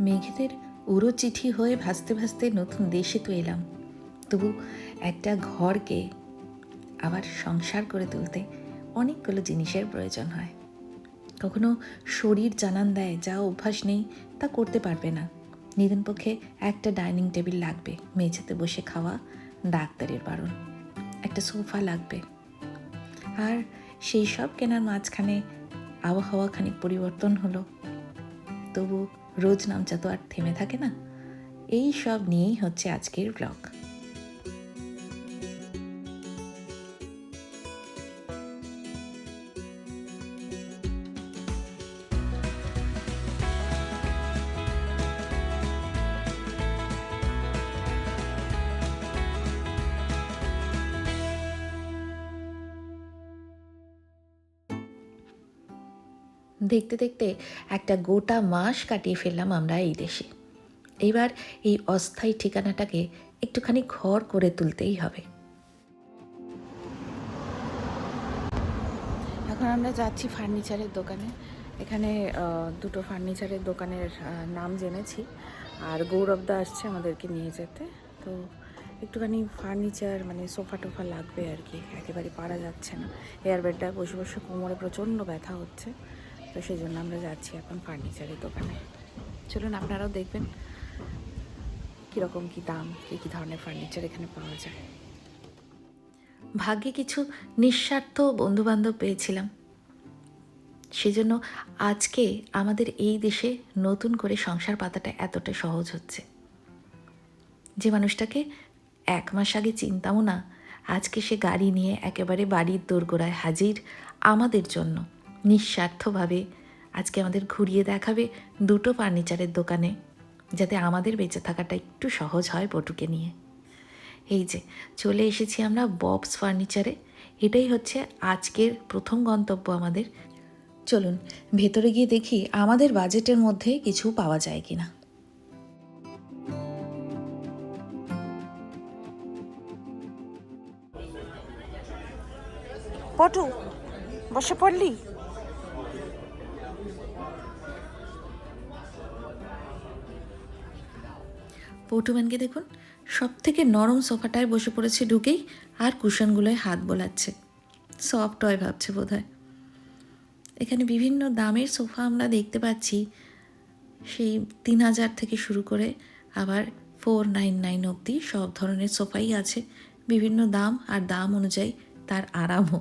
মেঘেদের উড়ো চিঠি হয়ে ভাসতে ভাসতে নতুন দেশে তো এলাম। তবু একটা ঘরকে আবার সংসার করে তুলতে অনেকগুলো জিনিসের প্রয়োজন হয়। কখনো শরীর জানান দেয়, যা অভ্যাস নেই, তা করতে পারবে না। নিদেন পক্ষে একটা ডাইনিং টেবিল লাগবে, মেঝেতে বসে খাওয়া ডাক্তারের বারণ। একটা সোফা লাগবে। আর সেই সব কেনার মাঝখানে আবহাওয়া খানিক পরিবর্তন হলো। তবু রোজ নামচা তো আর থেমে থাকে না। এই সব নিয়েই হচ্ছে আজকের ব্লগ দেখতে দেখতে একটা গোটা মাস কাটিয়ে ফেললাম আমরা এই দেশে। এবার এই অস্থায়ী ঠিকানাটাকে একটুখানি ঘর করে তুলতেই হবে। এখন আমরা যাচ্ছি ফার্নিচারের দোকানে। এখানে দুটো ফার্নিচারের দোকানের নাম জেনেছি। আর গৌরবদা আসছে আমাদেরকে নিয়ে যেতে। তো একটুখানি ফার্নিচার মানে সোফা টোফা লাগবে আর কি। একেবারে পারা যাচ্ছে না। এয়ার বেডটা বসে বসে কোমরে প্রচণ্ড ব্যথা হচ্ছে। তো সেই জন্য আমরা যাচ্ছি এখন ফার্নিচারের দোকানে। চলুন আপনারাও দেখবেন কীরকম কী দাম, কী কী ধরনের ফার্নিচার এখানে পাওয়া যায়। ভাগ্যে কিছু নিঃস্বার্থ বন্ধুবান্ধব পেয়েছিলাম। সেজন্য আজকে আমাদের এই দেশে নতুন করে সংসার পাতাটা এতটা সহজ হচ্ছে। যে মানুষটাকে এক মাস আগে চিনতামও না, আজকে সে গাড়ি নিয়ে একেবারে বাড়ির দোরগোড়ায় হাজির আমাদের জন্য। নিঃস্বার্থভাবে আজকে আমাদের ঘুরিয়ে দেখাবে দুটো ফার্নিচারের দোকানে, যাতে আমাদের বেঁচে থাকাটা একটু সহজ হয় পটুকে নিয়ে। এই যে, চলে এসেছি আমরা ববস ফার্নিচারে। এটাই হচ্ছে আজকের প্রথম গন্তব্য আমাদের। চলুন, ভেতরে গিয়ে দেখি আমাদের বাজেটের মধ্যে কিছু পাওয়া যায় কিনা। পটু, বসে পড়লি? পটুম্যানকে দেখুন সব থেকে নরম সোফাটায় বসে পড়েছে ঢুকেই আর কুশনগুলোয় হাত বোলাচ্ছে। সফট হয় ভাবছে বোধ হয় এখানে বিভিন্ন দামের সোফা আমরা দেখতে পাচ্ছি। সেই তিন হাজার থেকে শুরু করে আবার ফোর নাইন নাইন অবধি সব ধরনের সোফাই আছে। বিভিন্ন দাম আর দাম অনুযায়ী তার আরামও।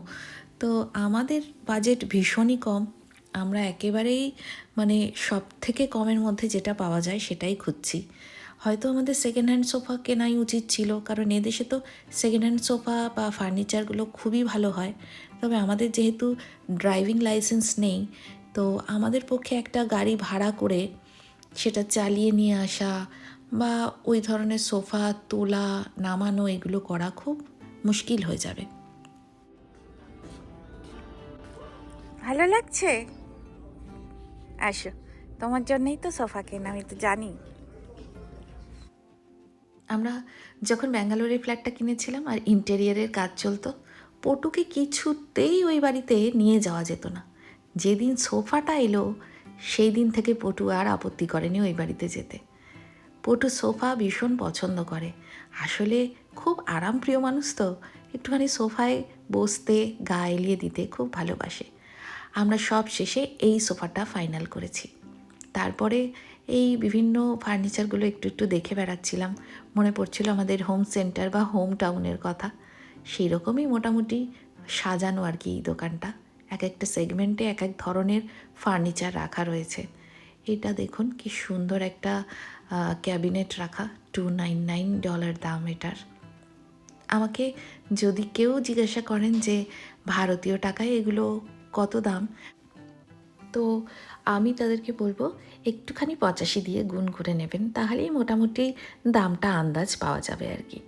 তো আমাদের বাজেট ভীষণই কম। আমরা একেবারেই মানে সব থেকে কমের মধ্যে যেটা পাওয়া যায় সেটাই খুঁজছি। হয়তো আমাদের সেকেন্ড হ্যান্ড সোফা কেনাই উচিত ছিল, কারণ এদেশে তো সেকেন্ড হ্যান্ড সোফা বা ফার্নিচারগুলো খুবই ভালো হয়। তবে আমাদের যেহেতু ড্রাইভিং লাইসেন্স নেই, তো আমাদের পক্ষে একটা গাড়ি ভাড়া করে সেটা চালিয়ে নিয়ে আসা বা ওই ধরনের সোফা তোলা, নামানো এগুলো করা খুব মুশকিল হয়ে যাবে। ভালো লাগছে? আসো, তোমার জন্যই তো সোফা কেনা, আমি তো জানি। আমরা যখন ব্যাঙ্গালোরে ফ্ল্যাটটা কিনেছিলাম আর ইন্টেরিয়ারের কাজ চলতো, পটুকে কিছুতেই ওই বাড়িতে নিয়ে যাওয়া যেত না। যেদিন সোফাটা এলো সেই দিন থেকে পটু আর আপত্তি করেনি ওই বাড়িতে যেতে। পটু সোফা ভীষণ পছন্দ করে। আসলে খুব আরামপ্রিয় মানুষ তো, একটুখানি সোফায় বসতে, গা এলিয়ে দিতে খুব ভালোবাসে। আমরা সব শেষে এই সোফাটা ফাইনাল করেছি। তারপরে এই বিভিন্ন ফার্নিচারগুলো একটু একটু দেখে বেড়াচ্ছিলাম। মনে পড়ছিল আমাদের হোম সেন্টার বা হোম টাউনের কথা। সেই রকমই মোটামুটি সাজানো আর কি এই দোকানটা। এক একটা সেগমেন্টে এক এক ধরনের ফার্নিচার রাখা রয়েছে। এটা দেখুন কি সুন্দর একটা ক্যাবিনেট রাখা টু নাইন নাইন ডলার দাম এটার। আমাকে যদি কেউ জিজ্ঞাসা করেন যে, ভারতীয় টাকায় এগুলো কত দাম? তো আমি তাদেরকে বলব, একটুখানি পঁচাশি দিয়ে গুণ করে নেবেন, তাহলেই মোটামুটি দামটা আন্দাজ পাওয়া যাবে আর কি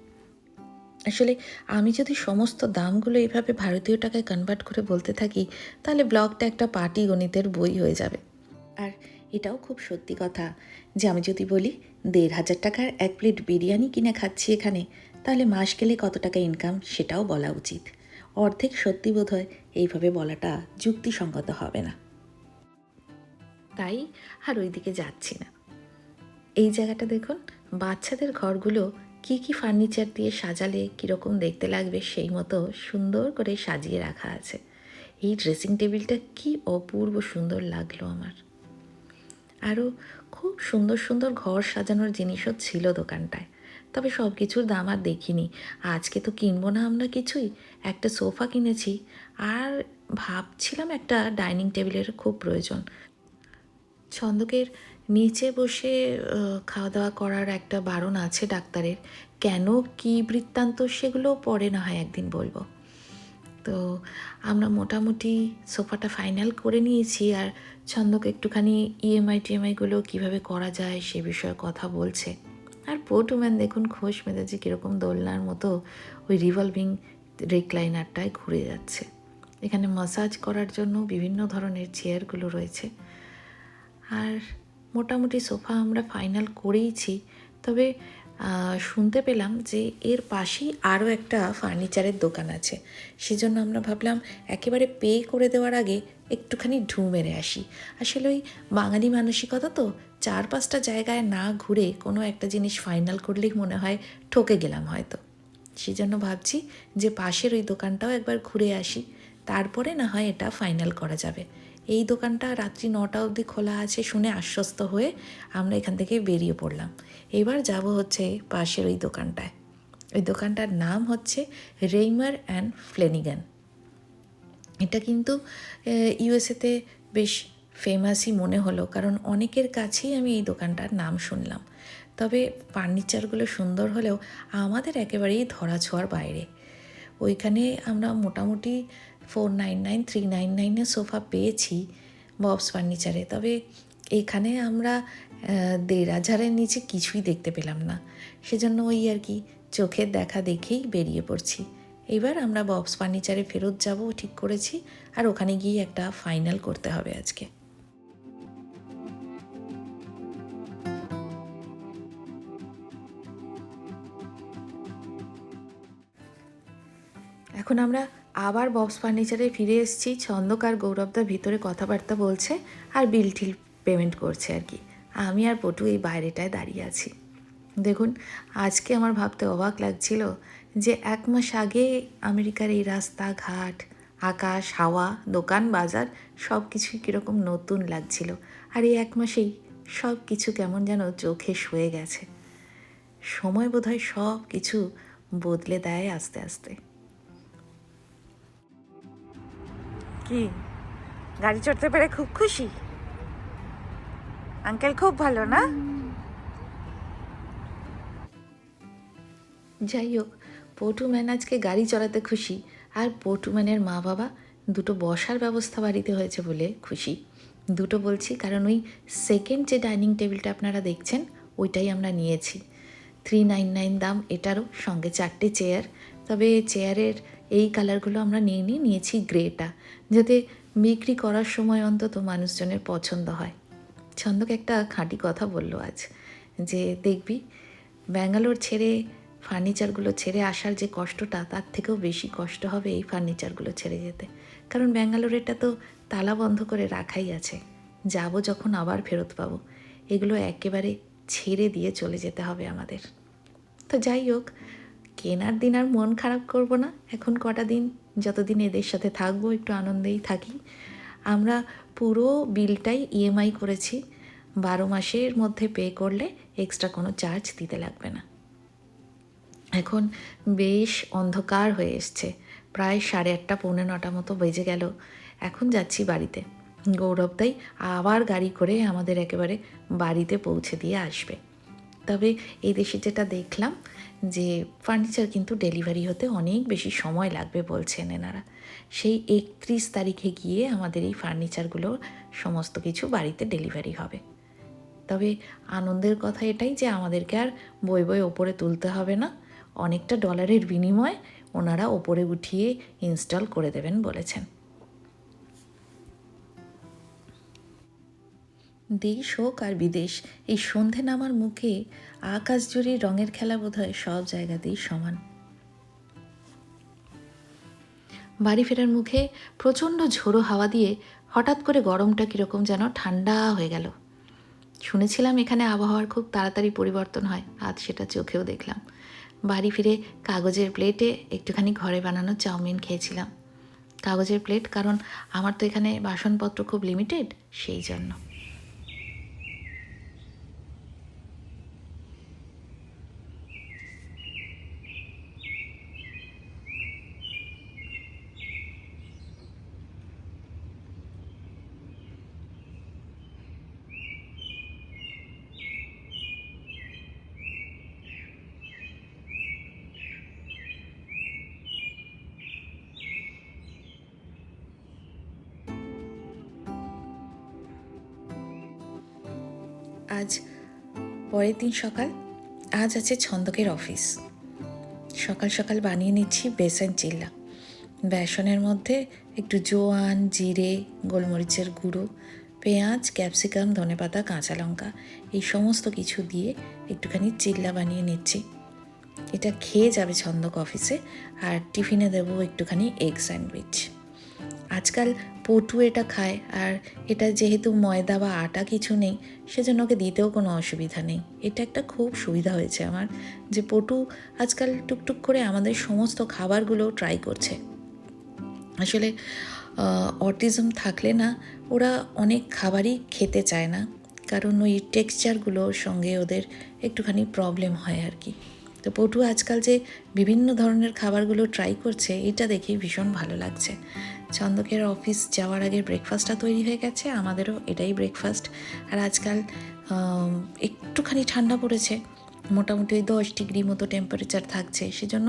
আসলে আমি যদি সমস্ত দামগুলো এইভাবে ভারতীয় টাকায় কনভার্ট করে বলতে থাকি, তাহলে ব্লগটা একটা পাটি গণিতের বই হয়ে যাবে। আর এটাও খুব সত্যি কথা যে আমি যদি বলি, দেড় হাজার টাকার এক প্লেট বিরিয়ানি কিনে খাচ্ছি এখানে, তাহলে মাস গেলে কত টাকা ইনকাম সেটাও বলা উচিত। অর্ধেক সত্যি বোধ হয় এইভাবে বলাটা যুক্তিসঙ্গত হবে না। তাই আর ওইদিকে যাচ্ছি না। এই জায়গাটা দেখুন, বাচ্চাদের ঘরগুলো কি কি ফার্নিচার দিয়ে সাজালে কীরকম দেখতে লাগবে সেই মতো সুন্দর করে সাজিয়ে রাখা আছে। এই ড্রেসিং টেবিলটা কি অপূর্ব সুন্দর লাগল আমার। আরও খুব সুন্দর সুন্দর ঘর সাজানোর জিনিসও ছিল দোকানটায়। তবে সব কিছুর দাম আর দেখিনি। আজকে তো কিনবো না আমরা কিছুই। একটা সোফা কিনেছি। আর ভাবছিলাম একটা ডাইনিং টেবিলের খুব প্রয়োজন। ছন্দকের নিচে বসে খাওয়া দাওয়া করার একটা বারণ আছে ডাক্তারের। কেন, কি বৃত্তান্ত, সেগুলো পরে না হয় একদিন বলব। তো আমরা মোটামুটি সোফাটা ফাইনাল করে নিয়েছি আর ছন্দক একটুখানি E ইএমআই টিএমআইগুলো কীভাবে করা যায় সে বিষয়ে কথা বলছে। আর পটুম্যান দেখুন, খোশ মেজাজি কীরকম দোলনার মতো ওই রিভলভিং রেকলাইনারটায় ঘুরে যাচ্ছে। এখানে মাসাজ করার জন্য বিভিন্ন ধরনের চেয়ারগুলো রয়েছে। আর মোটামুটি সোফা আমরা ফাইনাল করেইছি। তবে শুনতে পেলাম যে এর পাশেই আরও একটা ফার্নিচারের দোকান আছে। সেজন্য আমরা ভাবলাম একেবারে পে করে দেওয়ার আগে একটুখানি ঢু মেরে আসি। আসলে ওই বাঙালি মানসিকতা তো, চার পাঁচটা জায়গায় না ঘুরে কোনো একটা জিনিস ফাইনাল করলেই মনে হয় ঠকে গেলাম হয়তো। সেজন্য ভাবছি যে পাশের ওই দোকানটাও একবার ঘুরে আসি। তারপরে না হয় এটা ফাইনাল করা যাবে। এই দোকানটা রাত্রি নটা অবধি খোলা আছে শুনে আশ্বস্ত হয়ে আমরা এখান থেকে বেরিয়ে পড়লাম। এবার যাব হচ্ছে পাশের ওই দোকানটায়। ওই দোকানটার নাম হচ্ছে রেইমার অ্যান্ড ফ্লেনিগান এটা কিন্তু ইউএসএতে বেশ ফেমাসই মনে হলো, কারণ অনেকের কাছেই আমি এই দোকানটার নাম শুনলাম। তবে ফার্নিচারগুলো সুন্দর হলেও আমাদের একেবারেই ধরা ছোঁয়ার বাইরে। ওইখানে আমরা মোটামুটি four nine nine three nine নাইনের সোফা পেয়েছি ববস ফার্নিচারে। তবে এখানে আমরা দেড় হাজারের নিচে কিছুই দেখতে পেলাম না। সেজন্য ওই আর কি চোখের দেখা দেখেই বেরিয়ে পড়ছি। এবার আমরা ববস ফার্নিচারে ফেরত যাব, ঠিক করেছি। আর ওখানে গিয়ে একটা ফাইনাল করতে হবে আজকে। এখন আমরা আবার বক্স ফার্নিচারে ফিরে এসেছি। ছন্দকার গৌরবদা ভিতরে কথাবার্তা বলছে আর বিল টিল পেমেন্ট করছে আর কি। আমি আর পটু এই বাইরেটায় দাঁড়িয়ে আছি। দেখুন, আজকে আমার ভাবতে অবাক লাগছিল যে এক মাস আগে আমেরিকার এই রাস্তাঘাট, আকাশ, হাওয়া, দোকান, বাজার সব কিছুই কীরকম নতুন লাগছিল। আর এই এক মাসেই সব কিছু কেমন যেন চোখে শুয়ে গেছে। সময় বোধহয় সব কিছু বদলে দেয় আস্তে আস্তে। কি? গাড়ি চড়তে পেরে খুব খুশি? আঙ্কেল খুব ভালো, না? যাই হোক পটুম্যান আজকে গাড়ি চড়াতে খুশি। আর পটুম্যানের মা বাবা দুটো বসার ব্যবস্থা বাড়িতে হয়েছে বলে খুশি। দুটো বলছি, কারণ ওই সেকেন্ড যে ডাইনিং টেবিলটা আপনারা দেখছেন, ওইটাই আমরা নিয়েছি। থ্রি নাইন নাইন দাম, এটারও সঙ্গে চারটে চেয়ার তবে চেয়ারের এই কালারগুলো আমরা নিয়ে নিয়ে নিয়েছি গ্রেটা। যাতে বিক্রি করার সময় অন্তত মানুষজনের পছন্দ হয়। ছন্দক একটা খাঁটি কথা বলল আজ, যে দেখবি, ব্যাঙ্গালোর ছেড়ে ফার্নিচারগুলো ছেড়ে আসার যে কষ্টটা, তার থেকেও বেশি কষ্ট হবে এই ফার্নিচারগুলো ছেড়ে যেতে। কারণ ব্যাঙ্গালোরেরটা তো তালা বন্ধ করে রাখাই আছে। যাব যখন আবার ফেরত পাবো। এগুলো একেবারে ছেড়ে দিয়ে চলে যেতে হবে আমাদের। তো যাই হোক কেনার দিন আর মন খারাপ করব না। এখন কটা দিন? যতদিন এদের সাথে থাকব, একটু আনন্দেই থাকি। আমরা পুরো বিলটাই ইএমআই করেছি। বারো মাসের মধ্যে পে করলে এক্সট্রা কোনো চার্জ দিতে লাগবে না। এখন বেশ অন্ধকার হয়ে এসছে। প্রায় সাড়ে আটটা, পৌনে নটা মতো বেজে গেল। এখন যাচ্ছি বাড়িতে। গৌরবদাই আবার গাড়ি করে আমাদের একেবারে বাড়িতে পৌঁছে দিয়ে আসবে। তবে এই দেশে যেটা দেখলাম যে ফার্নিচার কিন্তু ডেলিভারি হতে অনেক বেশি সময় লাগবে বলছেন এনারা। সেই একত্রিশ তারিখে গিয়ে আমাদের এই ফার্নিচারগুলো সমস্ত কিছু বাড়িতে ডেলিভারি হবে। তবে আনন্দের কথা এটাই যে আমাদেরকে আর বই বই ওপরে তুলতে হবে না, অনেকটা ডলারের বিনিময়ে ওনারা ওপরে উঠিয়ে ইনস্টল করে দেবেন বলেছেন। দেশ হোক আর বিদেশ, এই সন্ধে নামার মুখে আকাশ জুড়ে রঙের খেলা বোধ হয় সব জায়গাতেই সমান। বাড়ি ফেরার মুখে প্রচণ্ড ঝোড়ো হাওয়া দিয়ে হঠাৎ করে গরমটা কীরকম যেন ঠান্ডা হয়ে গেল। শুনেছিলাম এখানে আবহাওয়ার খুব তাড়াতাড়ি পরিবর্তন হয়, আজ সেটা চোখেও দেখলাম। বাড়ি ফিরে কাগজের প্লেটে একটুখানি ঘরে বানানো চাউমিন খেয়েছিলাম। কাগজের প্লেট, কারণ আমার তো এখানে বাসনপত্র খুব লিমিটেড সেই জন্য। পরের দিন সকাল, আজ আছে ছন্দকের অফিস। সকাল সকাল বানিয়ে নিচ্ছি বেসন চিল্লা। বেসনের মধ্যে একটু জোয়ান, জিরে, গোলমরিচের গুঁড়ো, পেঁয়াজ, ক্যাপসিকাম, ধনেপাতা, কাঁচা লঙ্কা, এই সমস্ত কিছু দিয়ে একটুখানি চিল্লা বানিয়ে নিচ্ছি। এটা খেয়ে যাবে ছন্দক অফিসে, আর টিফিনে দেবো একটুখানি এগ স্যান্ডউইচ। আজকাল পটু এটা খায় আর এটা যেহেতু ময়দা বা আটা কিছু নেই, সেজন্য ওকে দিতেও কোনো অসুবিধা নেই। এটা একটা খুব সুবিধা হয়েছে আমার যে পটু আজকাল টুকটুক করে আমাদের সমস্ত খাবারগুলো ট্রাই করছে। আসলে অটিজম থাকলে না, ওরা অনেক খাবারই খেতে চায় না, কারণ ওই টেক্সচারগুলোর সঙ্গে ওদের একটুখানি প্রবলেম হয় আর কি। তো পটু আজকাল যে বিভিন্ন ধরনের খাবারগুলো ট্রাই করছে, এটা দেখেই ভীষণ ভালো লাগছে। ছন্দকের অফিস যাওয়ার আগে ব্রেকফাস্টটা তৈরি হয়ে গেছে, আমাদেরও এটাই ব্রেকফাস্ট আর আজকাল একটুখানি ঠান্ডা পড়েছে, মোটামুটি ওই দশ ডিগ্রি মতো টেম্পারেচার থাকছে, সেজন্য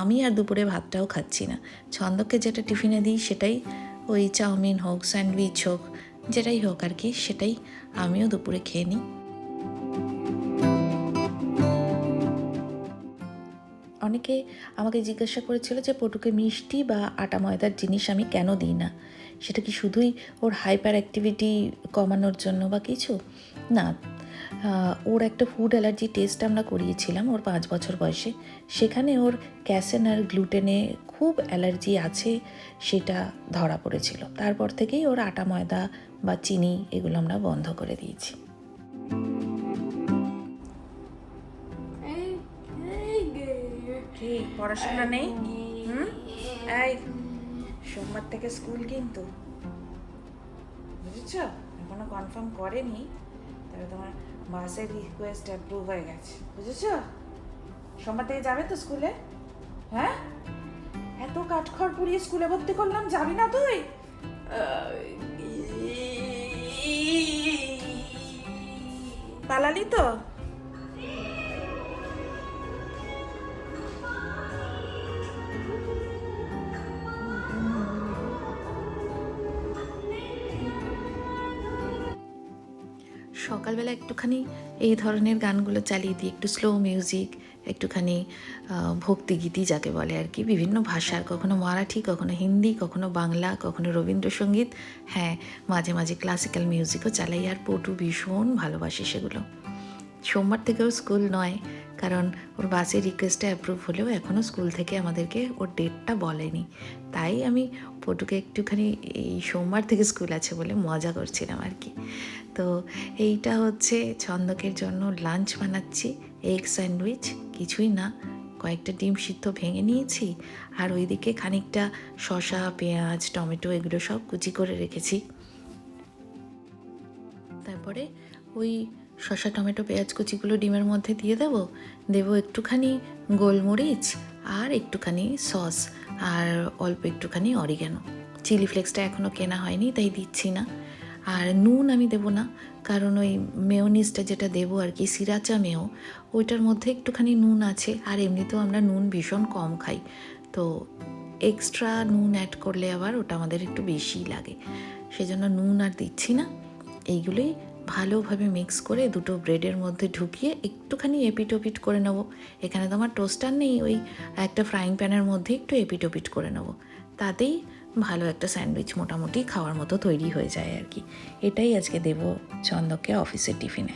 আমি আর দুপুরে ভাতটাও খাচ্ছি না। ছন্দককে যেটা টিফিনে দিই সেটাই ওই চাউমিন হোক, স্যান্ডউইচ হোক, যেটাই হোক আর কি, সেটাই আমিও দুপুরে খেয়ে নিই। অনেকে আমাকে জিজ্ঞাসা করেছিল যে পটুকে মিষ্টি বা আটা ময়দার জিনিস আমি কেন দিই না? সেটা কি শুধুই ওর হাইপার অ্যাক্টিভিটি কমানোর জন্য বা কিছু? না ওর একটা ফুড অ্যালার্জি টেস্ট আমরা করিয়েছিলাম ওর পাঁচ বছর বয়সে। সেখানে ওর ক্যাসেন আর গ্লুটেনে খুব অ্যালার্জি আছে সেটা ধরা পড়েছিল। তারপর থেকেই ওর আটা ময়দা বা চিনি এগুলো আমরা বন্ধ করে দিয়েছি। পড়াশোনা নেই এই সোমবার থেকে স্কুল কিন্তু বুঝেছ এখনও কনফার্ম করেনি তবে তোমার বাসের রিকোয়েস্ট অ্যাপ্রুভ হয়ে গেছে বুঝেছ সোমবার থেকে যাবে তো স্কুলে হ্যাঁ এত কাঠখড় পুড়িয়ে স্কুলে ভর্তি করলাম যাবি না তুই পালালি তো সকালবেলা একটুখানি এই ধরনের গানগুলো চালিয়ে দিই, একটু স্লো মিউজিক একটুখানি ভক্তিগীতি যাকে বলে আর কি, বিভিন্ন ভাষার, কখনো মারাঠি, কখনো হিন্দি, কখনো বাংলা, কখনো রবীন্দ্রসঙ্গীত হ্যাঁ মাঝে মাঝে ক্লাসিক্যাল মিউজিকও চালাই আর পটু ভীষণ ভালোবাসে সেগুলো। সোমবার থেকেও স্কুল নয়, কারণ ওর বাসের রিকোয়েস্টটা অ্যাপ্রুভ হলেও এখনও স্কুল থেকে আমাদেরকে ওর ডেটটা বলেনি। তাই আমি পটুকে একটুখানি এই সোমবার থেকে স্কুল আছে বলে মজা করছিলাম আর কি। তো এইটা হচ্ছে ছন্দকের জন্য লাঞ্চ বানাচ্ছি এগ স্যান্ডউইচ কিছুই না, কয়েকটা ডিম সিদ্ধ ভেঙে নিয়েছি, আর ওইদিকে খানিকটা শসা, পেঁয়াজ, টমেটো এগুলো সব কুচি করে রেখেছি। তারপরে ওই শসা, টমেটো, পেঁয়াজ, কুচিগুলো ডিমের মধ্যে দিয়ে দেবো। দেব একটুখানি গোলমরিচ আর একটুখানি সস আর অল্প একটুখানি অরিগ্যানো চিলি ফ্লেক্সটা এখনও কেনা হয়নি, তাই দিচ্ছি না। আর নুন আমি দেবো না, কারণ ওই মেয়োনিজটা যেটা দেবো আর কি, সিরাচা মেয়ো, ওইটার মধ্যে একটুখানি নুন আছে। আর এমনিতেও আমরা নুন ভীষণ কম খাই। তো এক্সট্রা নুন অ্যাড করলে আবার ওটা আমাদের একটু বেশিই লাগে। সেজন্য নুন আর দিচ্ছি না। এইগুলোই ভালোভাবে মিক্স করে দুটো ব্রেডের মধ্যে ঢুকিয়ে একটুখানি এপিটোপিট করে নেব। এখানে তো আমার টোস্টার নেই, ওই একটা ফ্রাইং প্যানের মধ্যে একটু এপিটোপিট করে নেব। তাতেই ভালো একটা স্যান্ডউইচ মোটামুটি খাওয়ার মতো তৈরি হয়ে যায় আর কি। এটাই আজকে দেবো চন্দককে অফিসের টিফিনে।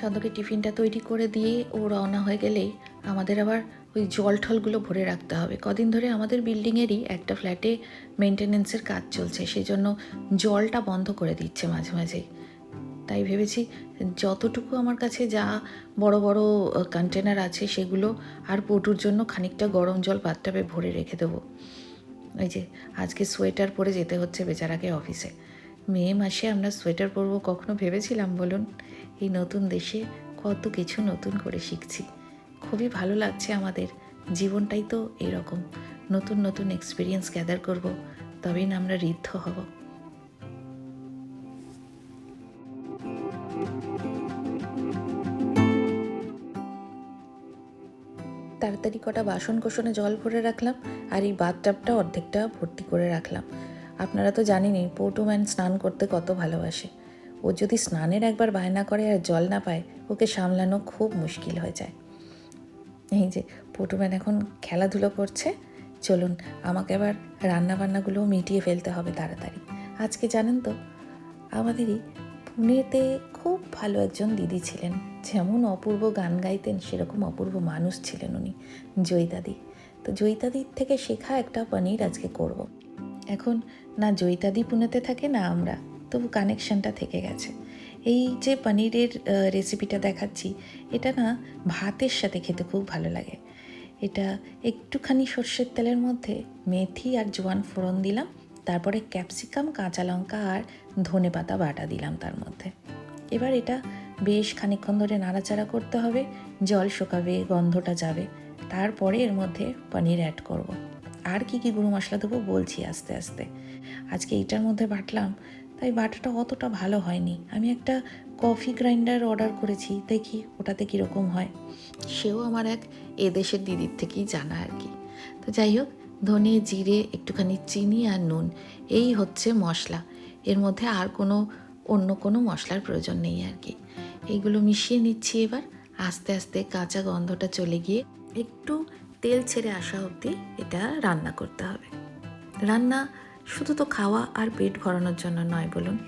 চন্দকে টিফিনটা তৈরি করে দিয়ে ও রওনা হয়ে গেলেই আমাদের আবার ওই জল ঠলগুলো ভরে রাখতে হবে। কদিন ধরে আমাদের বিল্ডিংয়েরই একটা ফ্ল্যাটে মেনটেনেন্সের কাজ চলছে সেই জন্য জলটা বন্ধ করে দিচ্ছে মাঝে মাঝেই। তাই ভেবেছি যতটুকু আমার কাছে যা বড় বড় কন্টেনার আছে সেগুলো আর পটুর জন্য খানিকটা গরম জল বাথটাবে ভরে রেখে দেবো। এই যে, আজকে সোয়েটার পরে যেতে হচ্ছে বেচারাকে অফিসে। মে মাসে আমরা সোয়েটার পরবো কখনো ভেবেছিলাম বলুন? এই নতুন দেশে কত কিছু নতুন করে শিখছি। খুবই ভালো লাগছে আমাদের। জীবনটাই তো এরকম। নতুন নতুন এক্সপিরিয়েন্স গ্যাদার করব, তবেই না আমরা ঋদ্ধ হব। তাড়াতাড়ি কটা বাসন কোসনে জল ভরে রাখলাম আর এই বাথটাবটা অর্ধেকটা ভর্তি করে রাখলাম। আপনারা তো জানেনই পৌটুম্যান স্নান করতে কত ভালোবাসে। ও যদি স্নানের একবার বায়না করে আর জল না পায়, ওকে সামলানো খুব মুশকিল হয়ে যায়। এই যে, পটুম্যান এখন খেলাধুলো করছে। চলুন, আমাকে আবার রান্না বান্নাগুলো মিটিয়ে ফেলতে হবে তাড়াতাড়ি। আজকে জানেন তো, আমাদেরই পুনেতে খুব ভালো একজন দিদি ছিলেন। যেমন অপূর্ব গান গাইতেন, সেরকম অপূর্ব মানুষ ছিলেন উনি, জয়িতাদি। তো জয়িতাদির থেকে শেখা একটা পনির আজকে করব। এখন না জয়িতাদি পুনেতে থাকে, না আমরা। তবু কানেকশনটা থেকে গেছে। এই যে পনিরের রেসিপিটা দেখাচ্ছি, এটা না ভাতের সাথে খেতে খুব ভালো লাগে। এটা একটুখানি সর্ষের তেলের মধ্যে মেথি আর জোয়ান ফোড়ন দিলাম, তারপরে ক্যাপসিকাম, কাঁচা লঙ্কা আর ধনে পাতা বাটা দিলাম তার মধ্যে। এবার এটা বেশ খানিকক্ষণ ধরে নাড়াচাড়া করতে হবে, জল শোকাবে, গন্ধটা যাবে, তারপরে এর মধ্যে পনির অ্যাড করব। আর কি কি গুঁড়ো মশলা দেবো বলছি আস্তে আস্তে। আজকে এইটার মধ্যে বাটলাম তাই বাটাটা অতটা ভালো হয়নি। আমি একটা কফি গ্রাইন্ডার অর্ডার করেছি, দেখি ওটাতে কীরকম হয়। সেও আমার এক এদেশের দিদির থেকেই জানা আর কি। তো যাই হোক, ধনে, জিরে, একটুখানি চিনি আর নুন, এই হচ্ছে মশলা। এর মধ্যে আর কোনো, অন্য কোনো মশলার প্রয়োজন নেই আর কি। এইগুলো মিশিয়ে নিচ্ছি এবার। আস্তে আস্তে কাঁচা গন্ধটা চলে গিয়ে একটু তেল ছেড়ে আসা অবধি এটা রান্না করতে হবে। রান্না শুধু তো খাওয়া আর পেট ভরানোর জন্য নয়, বলুন।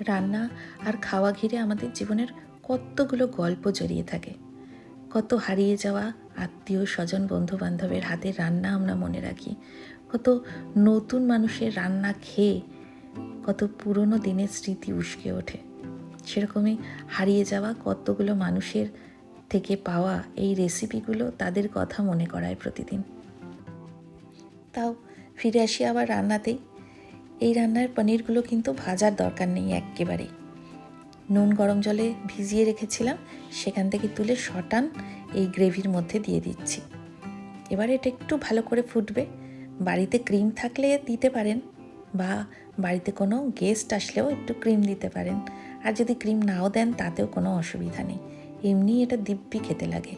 রান্না আর খাওয়া ঘিরে আমাদের জীবনের কতগুলো গল্প জড়িয়ে থাকে। কত হারিয়ে যাওয়া আত্মীয় স্বজন বন্ধু বান্ধবের হাতের রান্না আমরা মনে রাখি। কত নতুন মানুষের রান্না খেয়ে কত পুরনো দিনের স্মৃতি উস্কে ওঠে। সেরকমই হারিয়ে যাওয়া কতগুলো মানুষের থেকে পাওয়া এই রেসিপিগুলো তাদের কথা মনে করায় প্রতিদিন। তাও ফিরে আসি আবার রান্নাতেই। এই রান্নার পনিরগুলো কিন্তু ভাজার দরকার নেই একেবারেই নুন গরম জলে ভিজিয়ে রেখেছিলাম, সেখান থেকে তুলে শটান এই গ্রেভির মধ্যে দিয়ে দিচ্ছি। এবার এটা একটু ভালো করে ফুটবে। বাড়িতে ক্রিম থাকলে দিতে পারেন বা বাড়িতে কোনো গেস্ট আসলেও একটু ক্রিম দিতে পারেন। আর যদি ক্রিম নাও দেন তাতেও কোনো অসুবিধা নেই। এমনি এটা দিব্যি খেতে লাগে।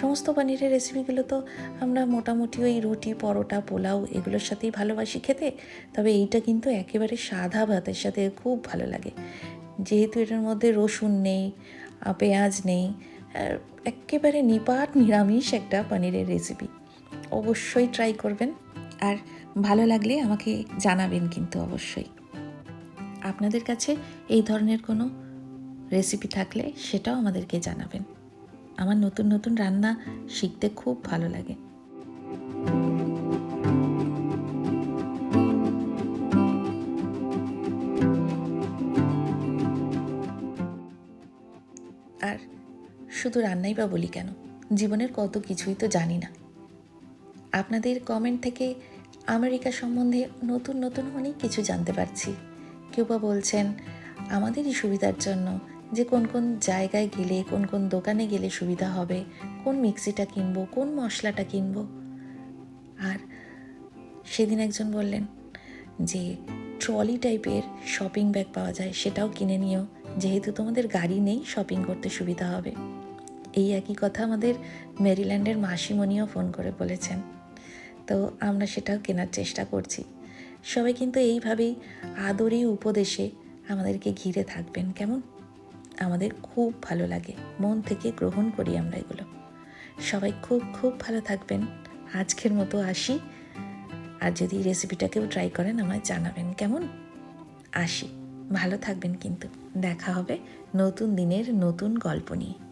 সমস্ত পনিরের রেসিপিগুলো তো আমরা মোটামুটি ওই রুটি, পরোটা, পোলাও এগুলোর সাথেই ভালোবাসি খেতে। তবে এইটা কিন্তু একেবারে সাদা ভাতের সাথে খুব ভালো লাগে। যেহেতু এটার মধ্যে রসুন নেই পেঁয়াজ নেই একেবারে নিপাট নিরামিষ একটা পনিরের রেসিপি অবশ্যই ট্রাই করবেন আর ভালো লাগলে আমাকে জানাবেন কিন্তু অবশ্যই। আপনাদের কাছে এই ধরনের কোনো রেসিপি থাকলে সেটাও আমাদেরকে জানাবেন। আমার নতুন নতুন রান্না শিখতে খুব ভালো লাগে। আর শুধু রান্নাই বা বলি কেন? জীবনের কত কিছুই তো জানি না। আপনাদের কমেন্ট থেকে আমেরিকা সম্বন্ধে নতুন নতুন অনেক কিছু জানতে পারছি। কেউ বা বলছেন, আমাদেরই সুবিধার জন্য যে কোন কোন জায়গায় গেলে, কোন কোন দোকানে গেলে সুবিধা হবে, কোন মিক্সিটা কিনবো, কোন মশলাটা কিনবো। আর সেদিন একজন বললেন যে, ট্রলি টাইপের শপিং ব্যাগ পাওয়া যায়, সেটাও কিনে নিও। যেহেতু তোমাদের গাড়ি নেই, শপিং করতে সুবিধা হবে। এই একই কথা আমাদের মেরিল্যান্ডের মাসিমণিও ফোন করে বলেছেন। তো আমরা সেটাও কেনার চেষ্টা করছি। সবাই কিন্তু এইভাবেই আদরে উপদেশে আমাদেরকে ঘিরে থাকবেন। কেমন? আমাদের খুব ভালো লাগে। মন থেকে গ্রহণ করি আমরা এগুলো। সবাই খুব খুব ভালো থাকবেন। আজকের মতো আসি। আর যদি রেসিপিটাকেও ট্রাই করেন, আমায় জানাবেন, কেমন? আসি। ভালো থাকবেন কিন্তু। দেখা হবে নতুন দিনের নতুন গল্প নিয়ে।